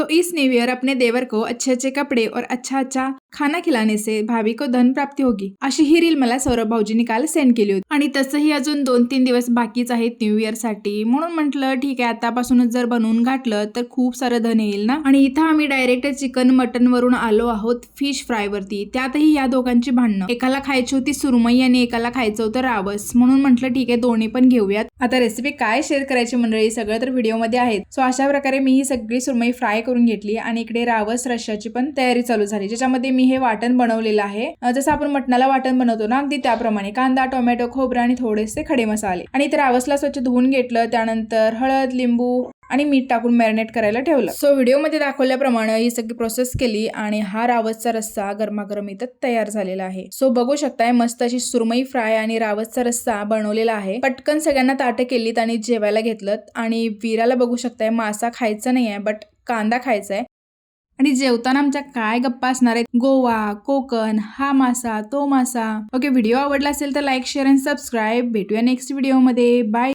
तो इस new year अपने देवर को अच्छे अच्छे कपडे और अच्छा अच्छा खाना खिलाने से भाभी को धन प्राप्ति होगी। अशी ही रील मला सौरभ भाऊजींनी काल सेंड केली होती. आणि तसंही अजून दोन तीन दिवस बाकीच आहेत न्यू इयरसाठी म्हणून म्हटलं ठीक आहे आतापासूनच जर बनवून घातलं तर खूप सारं धन येईल ना? आणि इथं आम्ही डायरेक्ट चिकन मटन वरून आलो आहोत फिश फ्राय वरती. त्यातही या दोघांची भांडणं. एकाला खायची होती सुरमई आणि एकाला खायचं होतं रावस. म्हणून म्हटलं ठीक आहे दोन्ही पण घेऊयात. आता रेसिपी काय शेअर करायची मंडळी? सगळं तर व्हिडिओमध्ये आहेत. सो अशा प्रकारे मी ही सगळी सुरमई फ्राय करून घेतली आणि इकडे रावस रश्याची पण तयारी चालू झाली. ज्याच्यामध्ये मी हे वाटण बनवलेलं आहे. जसं आपण मटणाला वाटण बनवतो ना अगदी त्याप्रमाणे. कांदा टोमॅटो खोबरं आणि थोडेसे खडे मसाले. आणि ते रावसला स्वच्छ धुवून घेतलं त्यानंतर हळद लिंबू आणि मीठ टाकून मॅरिनेट करायला ठेवलं. सो व्हिडिओमध्ये दाखवल्याप्रमाणे ही सगळी प्रोसेस केली आणि हा रावसचा रस्सा गरमागरम इथं तयार झालेला आहे. सो बघू शकताय मस्त अशी सुरमई फ्राय आणि रावसचा रस्सा बनवलेला आहे. पटकन सगळ्यांना ताटं केलीत आणि जेवायला घेतलं आणि वीराला बघू शकताय मासा खायचा नाही आहे बट कांदा खायचा आहे आणि जेवताना आमच्या काय गप्पा असणार आहेत? गोवा कोकण हा मासा तो मासा. ओके व्हिडिओ आवडला असेल तर लाईक शेअर अँड सबस्क्राईब भेटूया नेक्स्ट व्हिडिओमध्ये बाय